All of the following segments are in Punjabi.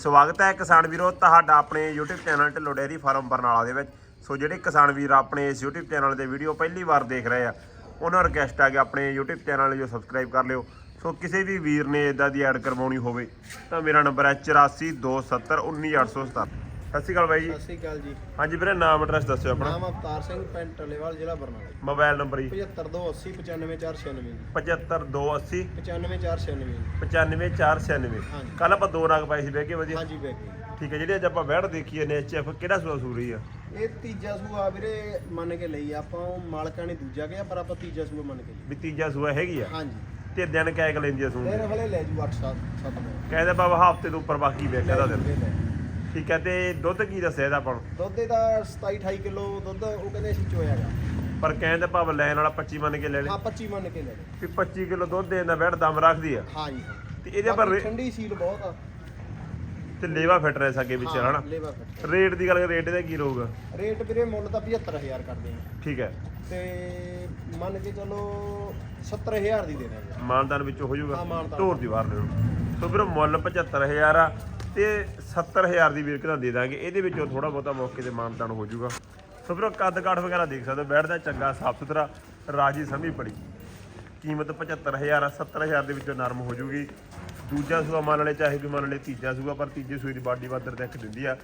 ਸਵਾਗਤ ਹੈ ਕਿਸਾਨ ਵੀਰੋ, ਤੁਹਾਡਾ ਆਪਣੇ YouTube channel Dhillon dairy farm Barnala ਦੇ ਵਿੱਚ। ਸੋ ਜਿਹੜੇ ਕਿਸਾਨ ਵੀਰ ਆਪਣੇ ਇਸ YouTube ਚੈਨਲ ਦੇ ਵੀਡੀਓ ਪਹਿਲੀ ਵਾਰ ਦੇਖ ਰਹੇ ਆ, ਉਹਨਾਂ ਨੂੰ ਰਿਕਵੈਸਟ ਆ ਕਿ ਆਪਣੇ YouTube ਚੈਨਲ ਜੋ ਸਬਸਕ੍ਰਾਈਬ ਕਰ ਲਿਓ। ਸੋ ਕਿਸੇ ਵੀ ਵੀਰ ਨੇ ਇਦਾਂ ਦੀ ਐਡ ਕਰਵਾਉਣੀ ਹੋਵੇ, ਤਾਂ ਮੇਰਾ ਨੰਬਰ ਹੈ 8427191817 ਸਤਿ ਸ਼੍ਰੀ ਅਕਾਲ ਬਾਈ ਜੀ। ਸਤਿ ਸ਼੍ਰੀ ਅਕਾਲ ਜੀ। ਹਾਂਜੀ ਵੀਰੇ ਨਾਮ ਐਡਰੈਸ ਦੱਸਿਓ ਆਪਣਾ। ਨਾਮ ਅਵਤਾਰ ਸਿੰਘ ਪਿੰਡ ਟੱਲੇਵਾਲ ਜ਼ਿਲ੍ਹਾ ਬਰਨਾਲਾ ਮੋਬਾਈਲ ਨੰਬਰ ਜੀ। 75280 95496 75280 95496 95496 ਹਾਂਜੀ। ਕੱਲ ਆਪਾਂ ਦੋ ਰੰਗ ਪਾਏ ਸੀ ਬਹਿ ਕੇ ਵਧੀਆ। ਹਾਂਜੀ ਬੈਠੇ ਠੀਕ ਹੈ ਜਿਹੜੀ ਅੱਜ ਆਪਾਂ ਵਹਿੜ ਦੇਖੀਏ ਨੇ ਐਚਐਫ ਕਿਹੜਾ ਸੂਆ ਸੂਰੀ ਆ? ਇਹ ਤੀਜਾ ਸੂਆ ਵੀਰੇ ਮੰਨ ਕੇ ਲਈ ਆਪਾਂ ਉਹ ਮਾਲਕਾਂ ਨੇ ਦੂਜਾ ਕਿਹਾ ਪਰ ਆਪਾਂ ਤੀਜਾ ਸੂਆ ਮੰਨ ਕੇ ਲਈ ਵੀ ਤੀਜਾ ਸੂਆ ਹੈਗੀ ਆ? ਹਾਂਜੀ। ਤੇ ਦਿਨ ਕਹਿ ਕੇ ਲੈਂਦੀ ਆ ਫਿਰ ਹਲੇ ਲੈ ਜੂ 8 7 7 ਕਹਿੰਦੇ ਬਾਬਾ ਹਫ਼ਤੇ ਤੋਂ ਉੱਪਰ ਬਾਕੀ ਵੇਖਿਆ ਦਾ ਦਿਨ। ਠੀਕ ਹੈ ਤੇ ਦੁੱਧ ਕੀ ਦੱਸਿਆ ਇਹਦਾ ਆਪਾਂ ਨੂੰ? ਦੁੱਧ ਇਹਦਾ 27 28 ਕਿਲੋ ਦੁੱਧ ਉਹ ਕਹਿੰਦੇ ਅਸੀਂ ਚੋਇਆਗਾ ਪਰ ਕਹਿੰਦੇ ਭਾਵ ਲੈਣ ਵਾਲਾ 25 ਮੰਨ ਕੇ ਲੈ ਲੈ। ਹਾਂ 25 ਮੰਨ ਕੇ ਲੈ ਲਏ। ਵੀ 25 ਕਿਲੋ ਦੁੱਧ ਦੇਣ ਦਾ ਵਹਿੜ ਦਮ ਰੱਖਦੀ ਆ। ਹਾਂਜੀ ਹਾਂ। ਤੇ ਇਹਦੇ ਪਰ ਬਾਕੀ ਠੰਡੀ ਸੀਲ ਬਹੁਤ ਆ। ਤੇ ਲੇਵਾ ਫਿੱਟ ਰਹਿ ਸਕੇ ਵਿੱਚ ਹਾਂ, ਹਨਾ? ਲੇਵਾ ਕੱਟ ਰੇਟ ਦੀ ਗੱਲ ਕਰ ਰੇਟ ਇਹਦਾ ਕੀ ਰਹੂਗਾ? ਰੇਟ ਵੀਰੇ ਮੁੱਲ ਤਾਂ 75000 ਕਰਦੇ ਆ। ਠੀਕ ਹੈ। ਤੇ ਮੰਨ ਕੇ ਚਲੋ 70000 ਦੀ ਦੇ ਦਾਂਗੇ। ਮਾਨਦਾਨ ਵਿੱਚੋਂ ਹੋ ਜਾਊਗਾ। ਹਾਂ, ਦੀ ਵਾਰ ਦੇ ਸੋ ਵੀਰ ਮੁੱਲ 75000 ਆ। ਤੇ 70000 ਦੀ ਵੀਰ ਕਿਦਾਂ ਦੇ ਦਾਂਗੇ। ਇਹਦੇ ਵਿੱਚੋਂ ਥੋੜਾ ਬਹੁਤਾ ਮੌਕੇ ਤੇ ਮਾਨਦਾਨ ਹੋ ਜਾਊਗਾ। ਸੋ ਵੀਰ, ਕੱਦ ਕਾਠ ਵਗੈਰਾ ਦੇਖ ਸਕਦੇ ਹੋ। ਬੈਠਦਾ ਚੰਗਾ, ਸਾਫ਼ ਸੁਥਰਾ, ਰਾਜੀ ਸਮੀ ਪੜੀ। ਕੀਮਤ 75000 ਆ 70000 ਦੇ ਵਿੱਚੋਂ ਨਰਮ ਹੋ ਜੂਗੀ ਦੂਜਾ ਸੂਆ ਮੰਨ ਲਏ ਚਾਹੇ ਵੀ ਮੰਨ ਲਏ ਤੀਜਾ ਸੂਆ, ਪਰ ਤੀਜੇ ਸੂਏ ਦੀ ਬਾਡੀ ਬਾਦਰ ਦੇਖ ਦਿੰਦੀ ਆ।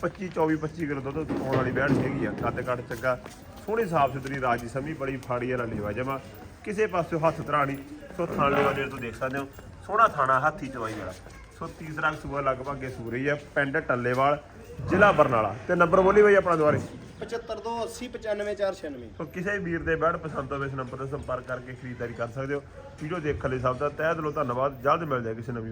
25 24 25 ਕਿਲੋ ਦੁੱਧ ਆਉਣ ਵਾਲੀ ਬੈਠ ਹੈਗੀ ਆ। ਕੱਦ ਕਾਠ ਚੰਗਾ, ਸੋਹਣੀ, ਸਾਫ਼ ਸੁਥਰੀ, ਰਾਜੀ ਸਮੀ ਬੜੀ ਫਾੜੀ ਵਾਲਾ ਲੇਵਾ ਜਮਾ। ਕਿਸੇ ਪਾਸਿਓਂ ਹੱਥ ਧਰਾਣੀ ਸੋ ਥਾਣ ਲੇਵਾ ਜਿਹੜੇ ਤੋਂ ਦੇਖ ਸਕਦੇ ਹੋ। ਸੋਹਣਾ ਥਾਣਾ, ਹਾਥੀ ਚਵਾਈ ਵਾਲਾ। ਸੋ ਤੀਸਰਾ ਸੂਆ ਲਗਭਗ ਇਹ ਸੂਰੀ ਆ ਪਿੰਡ ਟੱਲੇਵਾਲ ਜ਼ਿਲ੍ਹਾ ਬਰਨਾਲਾ। ਤੇ ਨੰਬਰ ਬੋਲੀ ਬਈ ਆਪਣਾ ਦੁਆਰੇ 75280 95496 ਸੋ ਕਿਸੇ ਵੀ ਵੀਰ ਦੇ ਬੈਡ ਪਸੰਦ ਹੋਵੇ ਇਸ ਨੰਬਰ ਤੇ ਸੰਪਰਕ ਕਰਕੇ ਖਰੀਦਦਾਰੀ ਕਰ ਸਕਦੇ ਹੋ। ਵੀਡੀਓ ਦੇਖਣ ਲਈ ਸਭ ਦਾ ਤਹਿ ਦਿਲੋਂ ਧੰਨਵਾਦ ਜਲਦ ਮਿਲਦੇ ਹਾਂ ਕਿਸੇ ਨਵੀਂ